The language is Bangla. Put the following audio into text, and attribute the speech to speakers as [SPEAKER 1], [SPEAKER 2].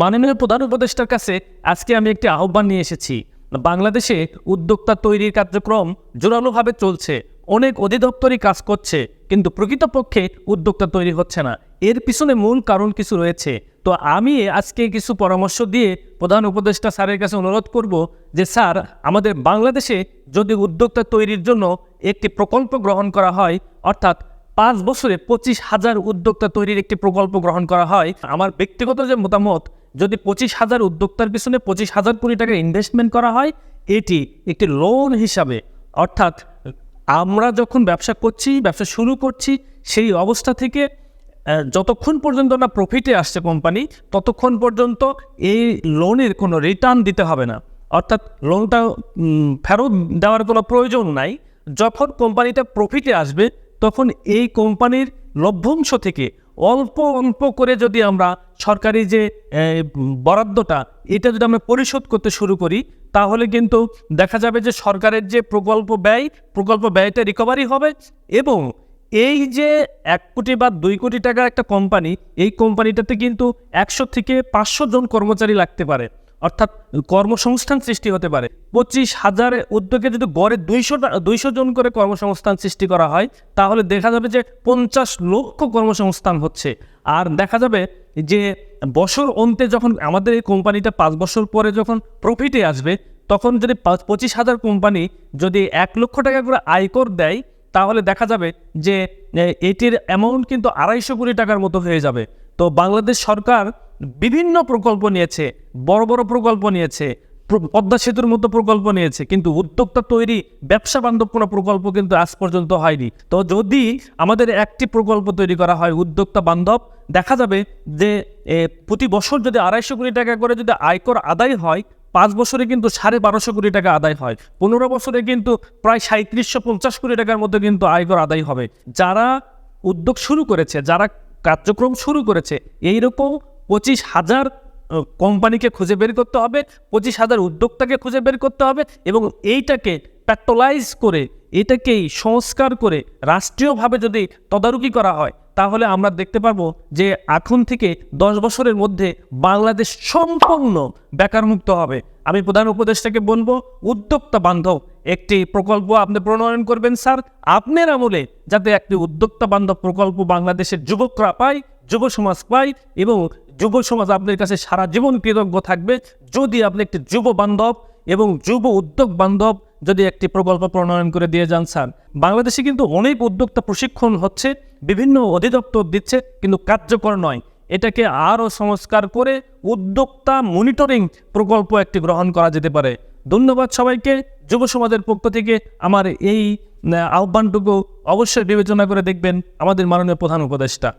[SPEAKER 1] মাননীয় প্রধান উপদেষ্টার কাছে আজকে আমি একটি আহ্বান নিয়ে এসেছি। বাংলাদেশে উদ্যোক্তা তৈরির কার্যক্রম জোরালোভাবে চলছে। অনেক অধিদপ্তরই কাজ করছে, কিন্তু প্রকৃতপক্ষে উদ্যোক্তা তৈরি হচ্ছে না। এর পিছনে মূল কারণ কিছু রয়েছে। তো আমি আজকে কিছু পরামর্শ দিয়ে প্রধান উপদেষ্টা স্যারের কাছে অনুরোধ করব যে, স্যার, আমাদের বাংলাদেশে যদি উদ্যোক্তা তৈরির জন্য একটি প্রকল্প গ্রহণ করা হয়, অর্থাৎ পাঁচ বছরে পঁচিশ হাজার উদ্যোক্তা তৈরির একটি প্রকল্প গ্রহণ করা হয়, আমার ব্যক্তিগত যে মতামত যদি পঁচিশ হাজার উদ্যোক্তার পিছনে পঁচিশ হাজার কোটি টাকা ইনভেস্টমেন্ট করা হয়, এটি একটি লোন হিসাবে। অর্থাৎ আমরা যখন ব্যবসা করছি, ব্যবসা শুরু করছি, সেই অবস্থা থেকে যতক্ষণ পর্যন্ত না প্রফিটে আসছে কোম্পানি ততক্ষণ পর্যন্ত এই লোনের কোনো রিটার্ন দিতে হবে না। অর্থাৎ লোনটা ফেরত দেওয়ার কোনো প্রয়োজন নাই। যখন কোম্পানিটা প্রফিটে আসবে, তখন এই কোম্পানির লভ্যাংশ থেকে অল্প অল্প করে যদি আমরা সরকারি যে বরাদ্দটা, এটা যদি আমরা পরিশোধ করতে শুরু করি, তাহলে কিন্তু দেখা যাবে যে সরকারের যে প্রকল্প ব্যয়, প্রকল্প ব্যয়টা রিকভারি হবে এবং এই যে এক কোটি বা দুই কোটি টাকার একটা কোম্পানি এই কোম্পানিটাতে কিন্তু একশো থেকে পাঁচশো জন কর্মচারী লাগতে পারে। অর্থাৎ কর্মসংস্থান সৃষ্টি হতে পারে। পঁচিশ হাজার উদ্যোগে যদি গড়ে দুইশো দুইশো জন করে কর্মসংস্থান সৃষ্টি করা হয়, তাহলে দেখা যাবে যে পঞ্চাশ লক্ষ কর্মসংস্থান হচ্ছে। আর দেখা যাবে যে বছর অন্তে যখন আমাদের এই কোম্পানিটা পাঁচ বছর পরে যখন প্রফিটে আসবে, তখন যদি পাঁচ- পঁচিশ হাজার কোম্পানি যদি এক লক্ষ টাকা করে আয়কর দেয়, তাহলে দেখা যাবে যে এটির অ্যামাউন্ট কিন্তু আড়াইশো কোটি টাকার মতো হয়ে যাবে। তো বাংলাদেশ সরকার বিভিন্ন প্রকল্প নিয়েছে, বড় বড় প্রকল্প নিয়েছে পদ্মা সেতুর মতো প্রকল্প নিয়েছে, কিন্তু উদ্যোক্তা তৈরি ব্যবসা বান্ধব কোনো প্রকল্প কিন্তু আজ পর্যন্ত হয়নি। তো যদি আমাদের একটি প্রকল্প তৈরি করা হয় উদ্যোক্তা বান্ধব, দেখা যাবে যে প্রতি বছর যদি আড়াইশো কোটি টাকা করে যদি আয়কর আদায় হয়, পাঁচ বছরে কিন্তু সাড়ে বারোশো কোটি টাকা আদায় হয়। পনেরো বছরে কিন্তু প্রায় সাঁত্রিশশো পঞ্চাশ কোটি টাকার মধ্যে কিন্তু আয়কর আদায় হবে। যারা উদ্যোগ শুরু করেছে, যারা কার্যক্রম শুরু করেছে। এইরকম পঁচিশ হাজার কোম্পানিকে খুঁজে বের করতে হবে, পঁচিশ হাজার উদ্যোক্তাকে খুঁজে বের করতে হবে এবং এইটাকে প্যাট্রোলাইজ করে, এটাকেই সংস্কার করে রাষ্ট্রীয়ভাবে যদি তদারকি করা হয়, তাহলে আমরা দেখতে পারব যে এখন থেকে দশ বছরের মধ্যে বাংলাদেশ সম্পূর্ণ বেকারমুক্ত হবে। আমি প্রধান উপদেষ্টাকে বলব, উদ্যোক্তা বান্ধব একটি প্রকল্প আপনি প্রণয়ন করবেন, স্যার। আপনার আমলে যাতে একটি উদ্যোক্তা বান্ধব প্রকল্প বাংলাদেশের যুবকরা পায়, যুব সমাজ পায় এবং যুব সমাজ আপনার কাছে সারা জীবন কৃতজ্ঞ থাকবে। যদি আপনি একটি যুব বান্ধব এবং যুব উদ্যোগ বান্ধব যদি একটি প্রকল্প প্রণয়ন করে দিয়ে যান, স্যার। বাংলাদেশে কিন্তু অনেক উদ্যোক্তা প্রশিক্ষণ হচ্ছে, বিভিন্ন অধিদপ্তর দিচ্ছে, কিন্তু কার্যকর নয়। এটাকে আরও সংস্কার করে উদ্যোক্তা মনিটরিং প্রকল্প একটি গ্রহণ করা যেতে পারে। ধন্যবাদ সবাইকে, যুব সমাজের পক্ষ থেকে আমার এই আহ্বানটুকু অবশ্যই বিবেচনা করে দেখবেন আমাদের মাননীয় প্রধান উপদেষ্টা।